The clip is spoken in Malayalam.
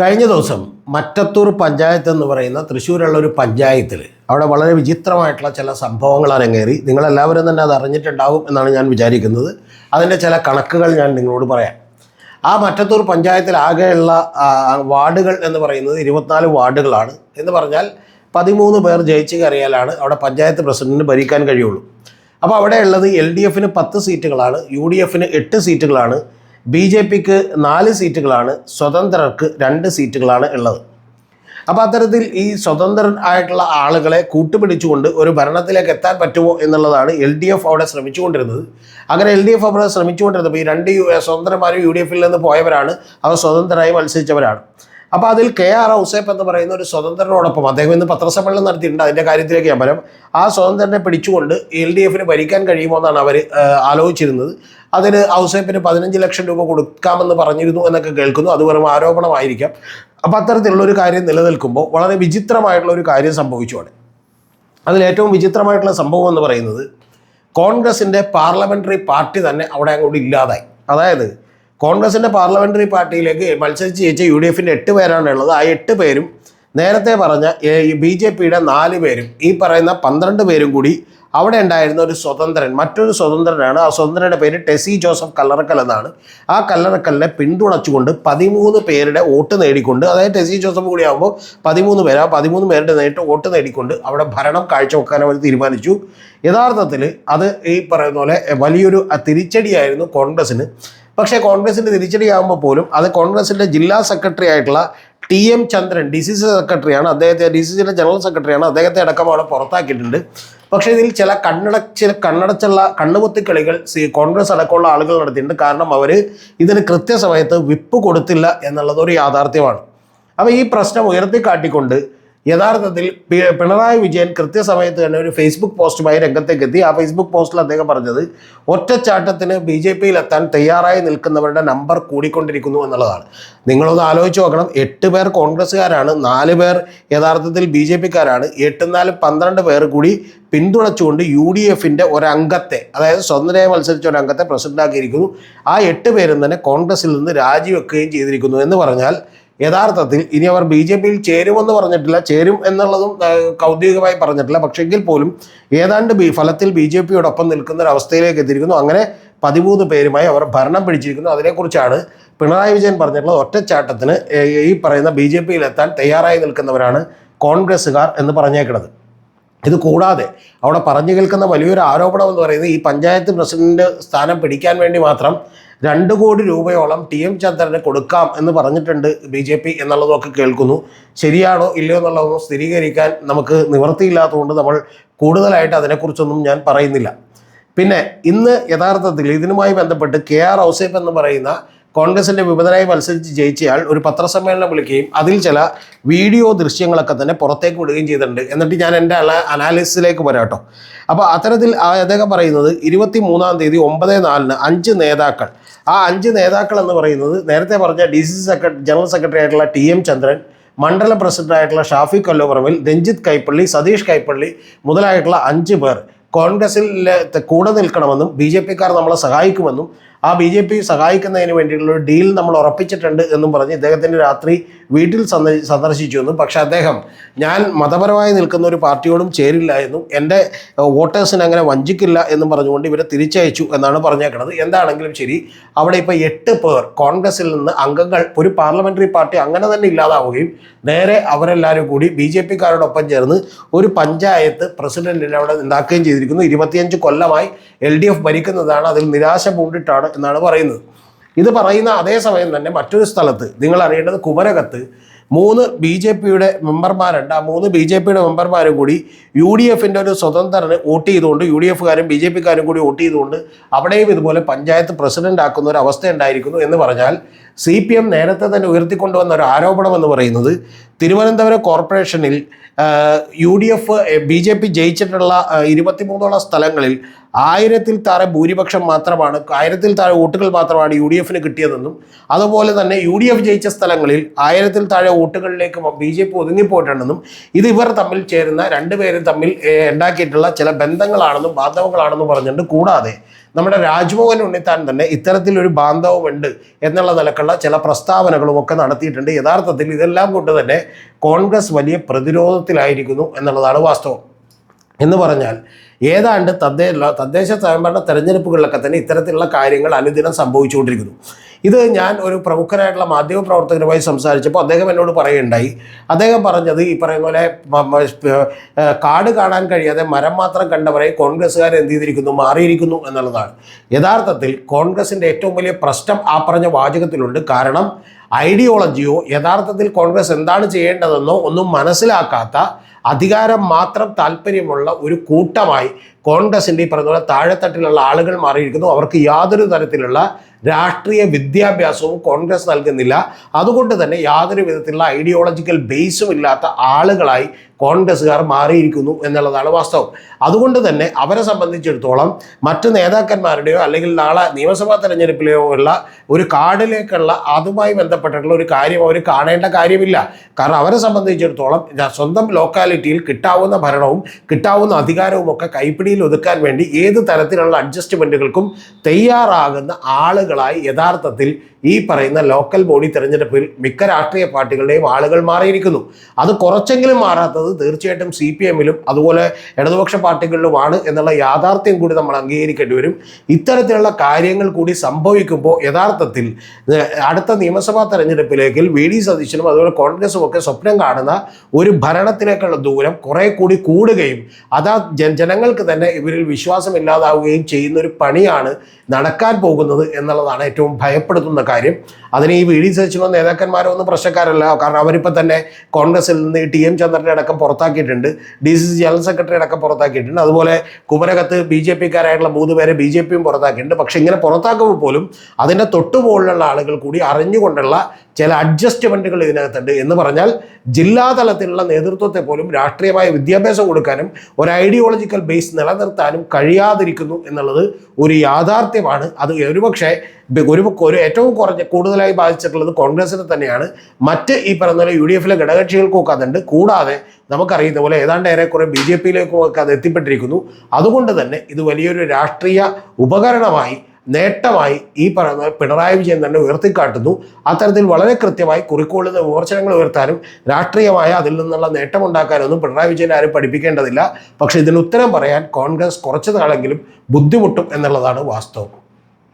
കഴിഞ്ഞ ദിവസം മറ്റത്തൂർ പഞ്ചായത്ത് എന്ന് പറയുന്ന തൃശ്ശൂരുള്ള ഒരു പഞ്ചായത്തിൽ അവിടെ വളരെ വിചിത്രമായിട്ടുള്ള ചില സംഭവങ്ങൾ അരങ്ങേറി നിങ്ങളെല്ലാവരും തന്നെ അത് അറിഞ്ഞിട്ടുണ്ടാവും എന്നാണ് ഞാൻ വിചാരിക്കുന്നത്. അതിന്റെ ചില കണക്കുകൾ ഞാൻ നിങ്ങളോട് പറയാം. ആ മറ്റത്തൂർ പഞ്ചായത്തിൽ ആകെയുള്ള വാർഡുകൾ എന്ന് പറയുന്നത് ഇരുപത്തിനാല് വാർഡുകളാണ് എന്ന് പറഞ്ഞാൽ പതിമൂന്ന് പേർ ജയിച്ച് കയറിയാലാണ് അവിടെ പഞ്ചായത്ത് പ്രസിഡന്റിന് ഭരിക്കാൻ കഴിയുള്ളൂ. അപ്പോൾ അവിടെയുള്ളത് എൽ ഡി എഫിന് പത്ത് സീറ്റുകളാണ് യു ഡി എഫിന് എട്ട് സീറ്റുകളാണ് ബി ജെ പിക്ക് നാല് സീറ്റുകളാണ് സ്വതന്ത്രർക്ക് രണ്ട് സീറ്റുകളാണ് ഉള്ളത്. അപ്പോൾ അത്തരത്തിൽ ഈ സ്വതന്ത്രൻ ആയിട്ടുള്ള ആളുകളെ കൂട്ടുപിടിച്ചുകൊണ്ട് ഒരു ഭരണത്തിലേക്ക് എത്താൻ പറ്റുമോ എന്നുള്ളതാണ് എൽ ഡി എഫ് അവിടെ ശ്രമിച്ചുകൊണ്ടിരുന്നത്. അങ്ങനെ എൽ ഡി എഫ് അവിടെ ശ്രമിച്ചുകൊണ്ടിരുന്നപ്പോൾ ഈ രണ്ട് യു സ്വതന്ത്രന്മാരും യു ഡി എഫിൽ നിന്ന് പോയവരാണ്. അവർ സ്വതന്ത്രരായി മത്സരിച്ചവരാണ്. അപ്പോൾ അതിൽ കെ ആർ ഔസേപ്പ് എന്ന് പറയുന്ന ഒരു സ്വതന്ത്രനോടൊപ്പം അദ്ദേഹം ഇന്ന് പത്രസമ്മേളനം നടത്തിയിട്ടുണ്ട്. അതിന്റെ കാര്യത്തിലേക്ക് ഞാൻ പറയാം ആ സ്വതന്ത്രനെ പിടിച്ചുകൊണ്ട് എൽ ഡി എഫിന് ഭരിക്കാൻ കഴിയുമോ എന്നാണ് അവർ ആലോചിച്ചിരുന്നത്. അതിന് ഔസേപ്പിന് പതിനഞ്ച് ലക്ഷം രൂപ കൊടുക്കാമെന്ന് പറഞ്ഞിരുന്നു എന്നൊക്കെ കേൾക്കുന്നു. അത് വെറും ആരോപണമായിരിക്കാം. അപ്പോൾ അത്തരത്തിലുള്ള ഒരു കാര്യം നിലനിൽക്കുമ്പോൾ വളരെ വിചിത്രമായിട്ടുള്ള ഒരു കാര്യം സംഭവിച്ചു അവിടെ അതിൽ ഏറ്റവും വിചിത്രമായിട്ടുള്ള സംഭവം എന്ന് പറയുന്നത് കോൺഗ്രസിന്റെ പാർലമെന്ററി പാർട്ടി തന്നെ അവിടെ അങ്ങോട്ട് ഇല്ലാതായി. അതായത് കോൺഗ്രസിന്റെ പാർലമെന്ററി പാർട്ടിയിലേക്ക് മത്സരിച്ച് ജയിച്ച യു ഡി എഫിന്റെ എട്ട് പേരാണ് ഉള്ളത്. ആ എട്ട് പേരും നേരത്തെ പറഞ്ഞ ബി ജെ പിയുടെ നാല് പേരും ഈ പറയുന്ന പന്ത്രണ്ട് പേരും കൂടി അവിടെ ഉണ്ടായിരുന്ന ഒരു സ്വതന്ത്രൻ മറ്റൊരു സ്വതന്ത്രനാണ്. ആ സ്വതന്ത്രന്റെ പേര് ടെസി ജോസഫ് കല്ലറക്കൽ എന്നാണ്. ആ കല്ലറക്കലിനെ പിന്തുണച്ചുകൊണ്ട് പതിമൂന്ന് പേരുടെ വോട്ട് നേടിക്കൊണ്ട് അതായത് ടെസി ജോസഫ് കൂടി ആകുമ്പോൾ പതിമൂന്ന് പേര് ആ പതിമൂന്ന് പേരുടെ നേരിട്ട് വോട്ട് നേടിക്കൊണ്ട് അവിടെ ഭരണം കാഴ്ചവെക്കാൻ അവർ തീരുമാനിച്ചു. യഥാർത്ഥത്തിൽ അത് ഈ പറയുന്ന പോലെ വലിയൊരു തിരിച്ചടിയായിരുന്നു കോൺഗ്രസ്സിന്. പക്ഷേ കോൺഗ്രസിന്റെ തിരിച്ചടിയാകുമ്പോൾ പോലും അത് കോൺഗ്രസിന്റെ ജില്ലാ സെക്രട്ടറി ആയിട്ടുള്ള T M Chandran D C C സെക്രട്ടറിയാണ് അദ്ദേഹത്തെ ഡി സി സിയുടെ ജനറൽ സെക്രട്ടറിയാണ് അദ്ദേഹത്തെ അടക്കം അവിടെ പുറത്താക്കിയിട്ടുണ്ട്. പക്ഷേ ഇതിൽ ചില കണ്ണടച്ച് കണ്ണടച്ചുള്ള കണ്ണുപൊത്തിക്കളികൾ സി കോൺഗ്രസ് അടക്കമുള്ള ആളുകൾ നടത്തിയിട്ടുണ്ട്. കാരണം അവർ ഇതിന് കൃത്യസമയത്ത് വിപ്പ് കൊടുത്തില്ല എന്നുള്ളത് ഒരു യാഥാർത്ഥ്യമാണ്. അപ്പോൾ ഈ പ്രശ്നം ഉയർത്തിക്കാട്ടിക്കൊണ്ട് യഥാർത്ഥത്തിൽ പിണറായി വിജയൻ കൃത്യസമയത്ത് തന്നെ ഒരു ഫേസ്ബുക്ക് പോസ്റ്റുമായി രംഗത്തേക്ക് എത്തി ആ ഫേസ്ബുക്ക് പോസ്റ്റിൽ അദ്ദേഹം പറഞ്ഞത് ഒറ്റച്ചാട്ടത്തിന് ബി ജെ പിയിൽ എത്താൻ തയ്യാറായി നിൽക്കുന്നവരുടെ നമ്പർ കൂടിക്കൊണ്ടിരിക്കുന്നു എന്നുള്ളതാണ്. നിങ്ങളൊന്ന് ആലോചിച്ച് നോക്കണം. എട്ട് പേർ കോൺഗ്രസ്സുകാരാണ് നാല് പേർ യഥാർത്ഥത്തിൽ ബി ജെ പിക്കാരാണ്. എട്ടും നാല് പന്ത്രണ്ട് പേർ കൂടി പിന്തുണച്ചുകൊണ്ട് യു ഡി എഫിന്റെ ഒരംഗത്തെ അതായത് സ്വതന്ത്രയായി മത്സരിച്ച ഒരംഗത്തെ പ്രസിഡന്റാക്കിയിരിക്കുന്നു. ആ എട്ട് പേരും തന്നെ കോൺഗ്രസ്സിൽ നിന്ന് രാജിവെക്കുകയും ചെയ്തിരിക്കുന്നു എന്ന് പറഞ്ഞാൽ യഥാർത്ഥത്തിൽ ഇനി അവർ ബി ജെ പിയിൽ ചേരുമെന്ന് പറഞ്ഞിട്ടില്ല. ചേരും എന്നുള്ളതും കൗദ്യോഗികമായി പറഞ്ഞിട്ടില്ല. പക്ഷെങ്കിൽ പോലും ഏതാണ്ട് ബി ഫലത്തിൽ ബി ജെ പിയോടൊപ്പം നിൽക്കുന്ന ഒരു അവസ്ഥയിലേക്ക് എത്തിയിരിക്കുന്നു. അങ്ങനെ പതിമൂന്ന് പേരുമായി അവർ ഭരണം പിടിച്ചിരിക്കുന്നു. അതിനെക്കുറിച്ചാണ് പിണറായി വിജയൻ പറഞ്ഞിട്ടുള്ളത്. ഒറ്റച്ചാട്ടത്തിന് ഈ പറയുന്ന ബി ജെ പിയിൽ എത്താൻ തയ്യാറായി നിൽക്കുന്നവരാണ് കോൺഗ്രസ്സുകാർ എന്ന് പറഞ്ഞേക്കുന്നത്. ഇത് കൂടാതെ അവിടെ പറഞ്ഞു കേൾക്കുന്ന വലിയൊരു ആരോപണം എന്ന് പറയുന്നത് ഈ പഞ്ചായത്ത് പ്രസിഡന്റ് സ്ഥാനം പിടിക്കാൻ വേണ്ടി മാത്രം രണ്ട് കോടി രൂപയോളം ടി എം ചന്ദ്രന് കൊടുക്കാം എന്ന് പറഞ്ഞിട്ടുണ്ട് ബി ജെ പി എന്നുള്ളതൊക്കെ കേൾക്കുന്നു. ശരിയാണോ ഇല്ലയോ എന്നുള്ളതൊന്നും സ്ഥിരീകരിക്കാൻ നമുക്ക് നിവൃത്തിയില്ലാത്തതുകൊണ്ട് നമ്മൾ കൂടുതലായിട്ട് അതിനെക്കുറിച്ചൊന്നും ഞാൻ പറയുന്നില്ല. പിന്നെ ഇന്ന് യഥാർത്ഥത്തിൽ ഇതിനുമായി ബന്ധപ്പെട്ട് കെ ആർ ഔസേഫ് എന്ന് പറയുന്ന കോൺഗ്രസിന്റെ വിമതനായി മത്സരിച്ച് ജയിച്ചയാൾ ഒരു പത്രസമ്മേളനം വിളിക്കുകയും അതിൽ ചില വീഡിയോ ദൃശ്യങ്ങളൊക്കെ തന്നെ പുറത്തേക്ക് വിടുകയും ചെയ്തിട്ടുണ്ട്. എന്നിട്ട് ഞാൻ എന്റെ അല അനാലിസിസിലേക്ക് വരാം കേട്ടോ. അപ്പോൾ അത്തരത്തിൽ അദ്ദേഹം പറയുന്നത് ഇരുപത്തി മൂന്നാം തീയതി ഒമ്പത് നാലിന് അഞ്ച് നേതാക്കൾ ആ അഞ്ച് നേതാക്കൾ എന്ന് പറയുന്നത് നേരത്തെ പറഞ്ഞ D C secretary general secretary ആയിട്ടുള്ള ടി എം ചന്ദ്രൻ മണ്ഡലം പ്രസിഡന്റായിട്ടുള്ള ഷാഫി കൊല്ലോപറമ്പിൽ രഞ്ജിത്ത് കൈപ്പള്ളി സതീഷ് കൈപ്പള്ളി മുതലായിട്ടുള്ള അഞ്ച് പേർ. കോൺഗ്രസിൽ കൂടെ നിൽക്കണമെന്നും ബി ജെ പിക്കാർ നമ്മളെ സഹായിക്കുമെന്നും ആ ബി ജെ പി സഹായിക്കുന്നതിന് വേണ്ടിയിട്ടുള്ള ഒരു ഡീൽ നമ്മൾ ഉറപ്പിച്ചിട്ടുണ്ട് എന്നും പറഞ്ഞ് ഇദ്ദേഹത്തിന്റെ രാത്രി വീട്ടിൽ സന്ദ- സന്ദർശിച്ചു എന്നും. പക്ഷേ അദ്ദേഹം ഞാൻ മതപരമായി നിൽക്കുന്ന ഒരു പാർട്ടിയോടും ചേരില്ല എന്നും എന്റെ വോട്ടേഴ്സിനെ അങ്ങനെ വഞ്ചിക്കില്ല എന്നും പറഞ്ഞുകൊണ്ട് ഇവരെ തിരിച്ചയച്ചു എന്നാണ് പറഞ്ഞേക്കുന്നത് എന്താണെങ്കിലും ശരി അവിടെ ഇപ്പോൾ എട്ട് പേർ കോൺഗ്രസിൽ നിന്ന് അംഗങ്ങൾ ഒരു പാർലമെന്ററി പാർട്ടി അങ്ങനെ തന്നെ ഇല്ലാതാവുകയും നേരെ അവരെല്ലാവരും കൂടി ബി ജെ പിക്കാരോടൊപ്പം ചേർന്ന് ഒരു പഞ്ചായത്ത് പ്രസിഡന്റിനെ അവിടെ ഉണ്ടാക്കുകയും ചെയ്തിരിക്കുന്നു. ഇരുപത്തിയഞ്ച് കൊല്ലമായി എൽ ഡി എഫ് ഭരിക്കുന്നതാണ്. അതിൽ നിരാശ പൂണ്ടിട്ടാണ് എന്നാണ് പറയുന്നത്. ഇത് പറയുന്ന അതേ സമയം തന്നെ മറ്റൊരു സ്ഥലത്ത് നിങ്ങൾ അറിയേണ്ടത് കുമരകത്ത് മൂന്ന് ബി ജെ പിയുടെ മെമ്പർമാരുണ്ട്. ആ മൂന്ന് ബി ജെ പിയുടെ മെമ്പർമാരും കൂടി യു ഡി എഫിന്റെ ഒരു സ്വതന്ത്രന് വോട്ട് ചെയ്തുകൊണ്ട് യു ഡി എഫുകാരും ബി ജെ പിക്കാരും കൂടി വോട്ട് ചെയ്തുകൊണ്ട് അവിടെയും ഇതുപോലെ പഞ്ചായത്ത് പ്രസിഡന്റ് ആക്കുന്ന ഒരു അവസ്ഥ ഉണ്ടായിരിക്കുന്നു എന്ന് പറഞ്ഞാൽ സി പി എം നേരത്തെ തന്നെ ഉയർത്തിക്കൊണ്ടുവന്ന ഒരു ആരോപണം എന്ന് പറയുന്നത് തിരുവനന്തപുരം കോർപ്പറേഷനിൽ U D F B J P ജയിച്ചിട്ടുള്ള ഇരുപത്തിമൂന്നോളം സ്ഥലങ്ങളിൽ ആയിരത്തിൽ താഴെ ഭൂരിപക്ഷം മാത്രമാണ് ആയിരത്തിൽ താഴെ വോട്ടുകൾ മാത്രമാണ് യു ഡി എഫിന് കിട്ടിയതെന്നും അതുപോലെ തന്നെ യു ഡി എഫ് ജയിച്ച സ്ഥലങ്ങളിൽ ആയിരത്തിൽ താഴെ വോട്ടുകളിലേക്ക് ബി ജെ പി ഒതുങ്ങിപ്പോയിട്ടുണ്ടെന്നും ഇത് ഇവർ തമ്മിൽ ചേരുന്ന രണ്ടുപേരും തമ്മിൽ ഉണ്ടാക്കിയിട്ടുള്ള ചില ബന്ധങ്ങളാണെന്നും ബാന്ധവങ്ങളാണെന്നും പറഞ്ഞിട്ടുണ്ട് കൂടാതെ നമ്മുടെ രാജ്മോഹൻ ഉണ്ണിത്താൻ തന്നെ ഇത്തരത്തിലൊരു ബാന്ധവമുണ്ട് എന്നുള്ള നിലക്കുള്ള രീതിയിലുള്ള ചില പ്രസ്താവനകളും ഒക്കെ നടത്തിയിട്ടുണ്ട്. യഥാർത്ഥത്തിൽ ഇതെല്ലാം കൊണ്ട് തന്നെ കോൺഗ്രസ് വലിയ പ്രതിരോധത്തിലായിരിക്കുന്നു എന്നുള്ളതാണ് വാസ്തവം. എന്ന് പറഞ്ഞാൽ ഏതാണ്ട് തദ്ദേശ തദ്ദേശ സ്വയംഭരണ തെരഞ്ഞെടുപ്പുകളിലൊക്കെ തന്നെ ഇത്തരത്തിലുള്ള കാര്യങ്ങൾ അനുദിനം സംഭവിച്ചുകൊണ്ടിരിക്കുന്നു. ഇത് ഞാൻ ഒരു പ്രമുഖനായിട്ടുള്ള മാധ്യമ പ്രവർത്തകരുമായി സംസാരിച്ചപ്പോൾ അദ്ദേഹം എന്നോട് പറയുകയുണ്ടായി. അദ്ദേഹം പറഞ്ഞത് ഈ പറയുന്ന പോലെ കാട് കാണാൻ കഴിയാതെ മരം മാത്രം കണ്ടവരെ കോൺഗ്രസ്സുകാർ എന്ത് ചെയ്തിരിക്കുന്നു മാറിയിരിക്കുന്നു എന്നുള്ളതാണ്. യഥാർത്ഥത്തിൽ കോൺഗ്രസിന്റെ ഏറ്റവും വലിയ പ്രശ്നം ആ പറഞ്ഞ വാചകത്തിലുണ്ട്. കാരണം ഐഡിയോളജിയോ യഥാർത്ഥത്തിൽ കോൺഗ്രസ് എന്താണ് ചെയ്യേണ്ടതെന്നോ ഒന്നും മനസ്സിലാക്കാത്ത അധികാരം മാത്രം താല്പര്യമുള്ള ഒരു കൂട്ടമായി കോൺഗ്രസിന്റെ ഈ പറഞ്ഞ പോലെ താഴെത്തട്ടിലുള്ള ആളുകൾ മാറിയിരിക്കുന്നു. അവർക്ക് യാതൊരു തരത്തിലുള്ള രാഷ്ട്രീയ വിദ്യാഭ്യാസവും കോൺഗ്രസ് നൽകുന്നില്ല. അതുകൊണ്ട് തന്നെ യാതൊരു വിധത്തിലുള്ള ഐഡിയോളജിക്കൽ ബേസും ഇല്ലാത്ത ആളുകളായി കോൺഗ്രസ്സുകാർ മാറിയിരിക്കുന്നു എന്നുള്ളതാണ് വാസ്തവം. അതുകൊണ്ട് തന്നെ അവരെ സംബന്ധിച്ചിടത്തോളം മറ്റ് നേതാക്കന്മാരുടെയോ അല്ലെങ്കിൽ നാളെ നിയമസഭാ തെരഞ്ഞെടുപ്പിലെയോ ഉള്ള ഒരു കാർഡിലേക്കുള്ള അതുമായി ബന്ധപ്പെട്ടിട്ടുള്ള ഒരു കാര്യം അവർ കാണേണ്ട കാര്യമില്ല. കാരണം അവരെ സംബന്ധിച്ചിടത്തോളം സ്വന്തം ലോക്കാലിറ്റിയിൽ കിട്ടാവുന്ന ഭരണവും കിട്ടാവുന്ന അധികാരവും ഒക്കെ കൈപ്പിടിയിൽ ഒതുക്കാൻ വേണ്ടി ഏത് തരത്തിലുള്ള അഡ്ജസ്റ്റ്മെന്റുകൾക്കും തയ്യാറാകുന്ന ആളുകളായി യഥാർത്ഥത്തിൽ ഈ പറയുന്ന ലോക്കൽ ബോഡി തെരഞ്ഞെടുപ്പിൽ മിക്ക രാഷ്ട്രീയ പാർട്ടികളുടെയും ആളുകൾ മാറിയിരിക്കുന്നു. അത് കുറച്ചെങ്കിലും മാറാത്തത് തീർച്ചയായിട്ടും സി പി എമ്മിലും അതുപോലെ ഇടതുപക്ഷ പാർട്ടികളിലുമാണ് എന്നുള്ള യാഥാർത്ഥ്യം കൂടി നമ്മൾ അംഗീകരിക്കേണ്ടി വരും. ഇത്തരത്തിലുള്ള കാര്യങ്ങൾ കൂടി സംഭവിക്കുമ്പോൾ യഥാർത്ഥത്തിൽ അടുത്ത നിയമസഭാ തെരഞ്ഞെടുപ്പിലേക്ക് വി ഡി സതീശനും അതുപോലെ കോൺഗ്രസും ഒക്കെ സ്വപ്നം കാണുന്ന ഒരു ഭരണത്തിലേക്കുള്ള ദൂരം കുറെ കൂടി കൂടുകയും അതാ ജനങ്ങൾക്ക് തന്നെ ഇവരിൽ വിശ്വാസം ഇല്ലാതാവുകയും ചെയ്യുന്ന ഒരു പണിയാണ് നടക്കാൻ പോകുന്നത് എന്നുള്ളതാണ് ഏറ്റവും ഭയപ്പെടുത്തുന്ന കാര്യം. അതിന് ഈ വി ഡി സച്ചിനോ നേതാക്കന്മാരോ ഒന്നും പ്രശ്നക്കാരല്ല. കാരണം അവരിപ്പോൾ തന്നെ കോൺഗ്രസിൽ നിന്ന് ടി എം ചന്ദ്രനെ അടക്കം പുറത്താക്കിയിട്ടുണ്ട്. D C C general secretary അടക്കം പുറത്താക്കിയിട്ടുണ്ട്. അതുപോലെ കുമരകത്ത് ബി ജെ പിക്കാരായിട്ടുള്ള മൂന്ന് പേരെ ബി ജെ പിയും പുറത്താക്കിയിട്ടുണ്ട്. പക്ഷേ ഇങ്ങനെ പുറത്താക്കുമ്പോൾ പോലും അതിന്റെ തൊട്ടുപോലുള്ള ആളുകൾ കൂടി അറിഞ്ഞുകൊണ്ടുള്ള ചില അഡ്ജസ്റ്റ്മെന്റുകൾ ഇതിനകത്തുണ്ട് എന്ന് പറഞ്ഞാൽ ജില്ലാ തലത്തിലുള്ള നേതൃത്വത്തെ പോലും രാഷ്ട്രീയമായ വിദ്യാഭ്യാസം കൊടുക്കാനും ഒരു ഐഡിയോളജിക്കൽ ബേസ് നിലനിർത്താനും കഴിയാതിരിക്കുന്നു എന്നുള്ളത് ഒരു യാഥാർത്ഥ്യമാണ്. അത് ഒരുപക്ഷെ ഒരു ഒരു ഏറ്റവും കുറഞ്ഞ കൂടുതലായി ബാധിച്ചിട്ടുള്ളത് കോൺഗ്രസിനെ തന്നെയാണ്. മറ്റ് ഈ പറഞ്ഞ പോലെ യു ഡി എഫിലെ ഘടകകക്ഷികൾക്കൊക്കെ അതുണ്ട്. കൂടാതെ നമുക്കറിയുന്ന പോലെ ഏതാണ്ട് ഏറെക്കുറെ ബി ജെ പിയിലേക്കൊക്കെ അത് എത്തിപ്പെട്ടിരിക്കുന്നു. അതുകൊണ്ട് തന്നെ ഇത് വലിയൊരു രാഷ്ട്രീയ ഉപകരണമായി നേട്ടമായി ഈ പറയുന്ന പിണറായി വിജയൻ തന്നെ ഉയർത്തിക്കാട്ടുന്നു. അത്തരത്തിൽ വളരെ കൃത്യമായി കുറിക്കോളിൽ നിന്ന് വിമർശനങ്ങൾ ഉയർത്താനും രാഷ്ട്രീയമായ അതിൽ നിന്നുള്ള നേട്ടമുണ്ടാക്കാനൊന്നും പിണറായി വിജയൻ ആരും പഠിപ്പിക്കേണ്ടതില്ല. പക്ഷേ ഇതിന് ഉത്തരം പറയാൻ കോൺഗ്രസ് കുറച്ച് നാളെങ്കിലും ബുദ്ധിമുട്ടും എന്നുള്ളതാണ് വാസ്തവം.